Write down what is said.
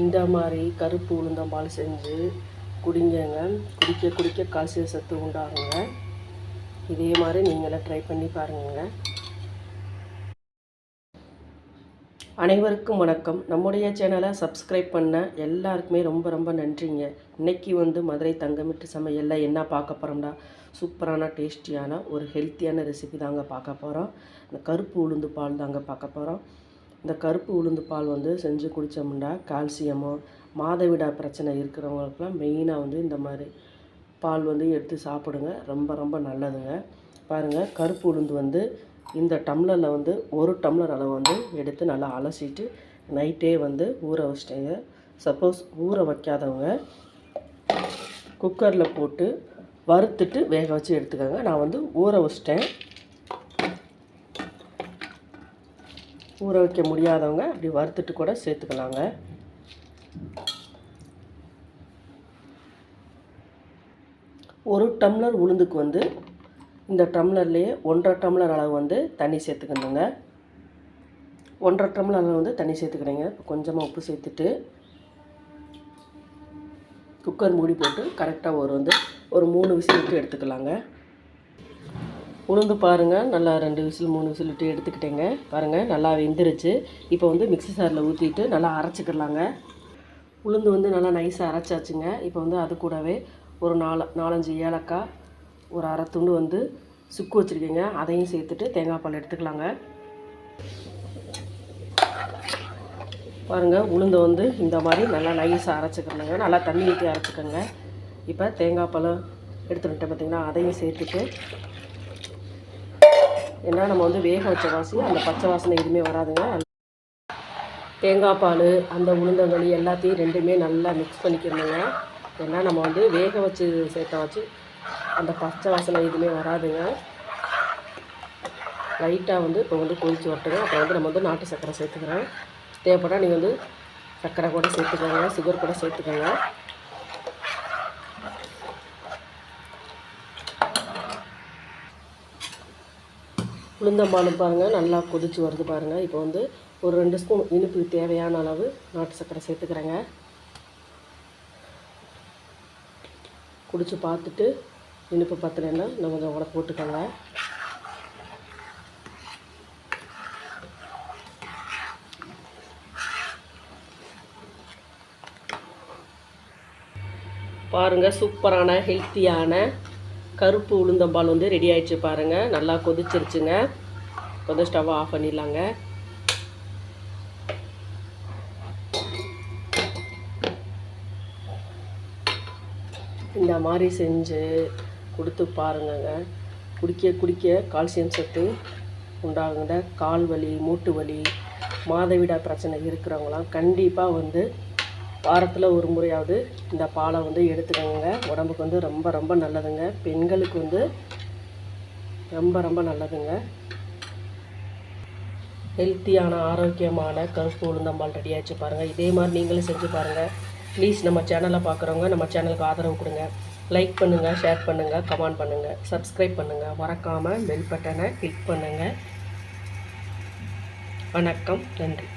இந்த மாதிரி கருப்பு உளுந்தம்பால் செஞ்சு குடிங்கங்க. குடிக்க குடிக்க கால்சிய சத்து உண்டாகுங்க. இதே மாதிரி நீங்களும் ட்ரை பண்ணி பாருங்க அனைவருக்கும் வணக்கம். நம்முடைய சேனலை சப்ஸ்கிரைப் பண்ண எல்லாருக்குமே ரொம்ப ரொம்ப நன்றிங்க. இன்னைக்கு வந்து மதுரை தங்கமிட்டு சமையலில் என்ன பார்க்க போகிறோம்னா சூப்பரான டேஸ்டியான ஒரு ஹெல்த்தியான ரெசிபி தாங்க பார்க்க போகிறோம் இந்த கருப்பு உளுந்து பால் தாங்க பார்க்க போகிறோம் இந்த கருப்பு உளுந்து பால் வந்து செஞ்சு குடித்தோம்னா கால்சியமோ மாதவிடா பிரச்சனை இருக்கிறவங்களுக்குலாம் மெயினாக வந்து இந்த மாதிரி பால் வந்து எடுத்து சாப்பிடுங்க. ரொம்ப ரொம்ப நல்லதுங்க. பாருங்கள் கருப்பு உளுந்து வந்து இந்த டம்ளரில் வந்து ஒரு டம்ளர் அளவு வந்து எடுத்து நல்லா அலசிட்டு நைட்டே வந்து ஊற வச்சிட்டேங்க. சப்போஸ் ஊற வைக்காதவங்க குக்கரில் போட்டு வறுத்துட்டு வேக வச்சு எடுத்துக்கோங்க. நான் வந்து ஊற வச்சிட்டேன். ஊற வைக்க முடியாதவங்க அப்படி வறுத்துட்டு கூட சேர்த்துக்கலாங்க. ஒரு டம்ளர் உளுந்துக்கு வந்து இந்த டம்ளர்லேயே ஒன்றரை டம்ளர் அளவு வந்து தண்ணி சேர்த்துக்கணுங்க. ஒன்றரை டம்ளர் அளவு வந்து தண்ணி சேர்த்துக்கிறேங்க. கொஞ்சமாக உப்பு சேர்த்துட்டு குக்கர் மூடி போட்டு கரெக்டாக ஒரு வந்து ஒரு மூணு விசில் விட்டு எடுத்துக்கலாங்க. உளுந்து பாருங்கள் நல்லா ரெண்டு விசில் மூணு விசில் விட்டு எடுத்துக்கிட்டேங்க. பாருங்கள் நல்லா வெந்துருச்சு. இப்போ வந்து மிக்ஸி சாரில் ஊற்றிட்டு நல்லா அரைச்சிக்கிடலாங்க உளுந்து வந்து நல்லா நைஸாக அரைச்சாச்சுங்க. இப்போ வந்து அது கூடவே ஒரு நாலு நாலஞ்சு ஏலக்காய் ஒரு அரை துண்டு வந்து சுக்கு வச்சுருக்கீங்க. அதையும் சேர்த்துட்டு தேங்காய் பால் எடுத்துக்கலாங்க. பாருங்கள் உளுந்தை வந்து இந்த மாதிரி நல்லா நைஸாக அரைச்சிக்கிறலாங்க நல்லா தண்ணி ஊற்றி அரைச்சிக்கோங்க. இப்போ தேங்காய் பழம் எடுத்துக்கிட்டேன் பார்த்தீங்கன்னா அதையும் சேர்த்துட்டு ஏன்னா நம்ம வந்து வேக வச்ச வாசி அந்த பச்சை வாசனை எதுவுமே வராதுங்க. தேங்காய் பால் அந்த உளுந்தங்களி எல்லாத்தையும் ரெண்டுமே நல்லா மிக்ஸ் பண்ணிக்கிறணுங்க. ஏன்னா நம்ம வந்து வேக வச்சு சேர்த்த வச்சு அந்த பச்சை வாசனை எதுவுமே வராதுங்க. லைட்டாக வந்து இப்போ வந்து கொதிச்சு வரட்டுங்க. அப்போ வந்து நம்ம வந்து நாட்டு சர்க்கரை சேர்த்துக்கிறேன். தேவைப்பட்டால் நீங்கள் வந்து சர்க்கரை கூட சேர்த்துக்கோங்க சுகர் கூட சேர்த்துக்கோங்க. உளுந்தம்பாலும் பாருங்கள் நல்லா கொதிச்சு வருது பாருங்கள் இப்போ வந்து ஒரு ரெண்டு ஸ்பூன் இனிப்புக்கு தேவையான அளவு நாட்டு சர்க்கரை சேர்த்துக்கிறேங்க. குடித்து பார்த்துட்டு இனிப்பு பத்தலைன்னா நம்ம கொஞ்சம் கூட போட்டுக்கோங்க. பாருங்கள் சூப்பரான ஹெல்த்தியான கருப்பு உளுந்தம்பால் வந்து ரெடி ஆகிடுச்சு பாருங்கள் நல்லா கொதிச்சிருச்சுங்க. கொஞ்சம் ஸ்டவ் ஆஃப் பண்ணிடலாங்க. இந்த மாதிரி செஞ்சு கொடுத்து பாருங்கங்க. குடிக்க குடிக்க கால்சியம் சத்து உண்டாகுங்க. கால் வலி மூட்டு வலி மாதவிடா பிரச்சனை இருக்கிறவங்களாம் கண்டிப்பாக வந்து வாரத்தில் ஒரு முறையாவது இந்த பாலை வந்து எடுத்துக்கோங்க. உடம்புக்கு வந்து ரொம்ப ரொம்ப நல்லதுங்க. பெண்களுக்கு வந்து ரொம்ப ரொம்ப நல்லதுங்க. ஹெல்த்தியான ஆரோக்கியமான கருப்பு உளுந்தம்பால் ரெடி ஆச்சு பாருங்கள் இதே மாதிரி நீங்களும் செஞ்சு பாருங்கள் ப்ளீஸ் நம்ம சேனலை பார்க்குறவங்க நம்ம சேனலுக்கு ஆதரவு கொடுங்க. லைக் பண்ணுங்கள் ஷேர் பண்ணுங்கள் கமெண்ட் பண்ணுங்கள் சப்ஸ்கிரைப் பண்ணுங்கள் மறக்காமல் பெல் பட்டனை கிளிக் பண்ணுங்கள் வணக்கம் நன்றி.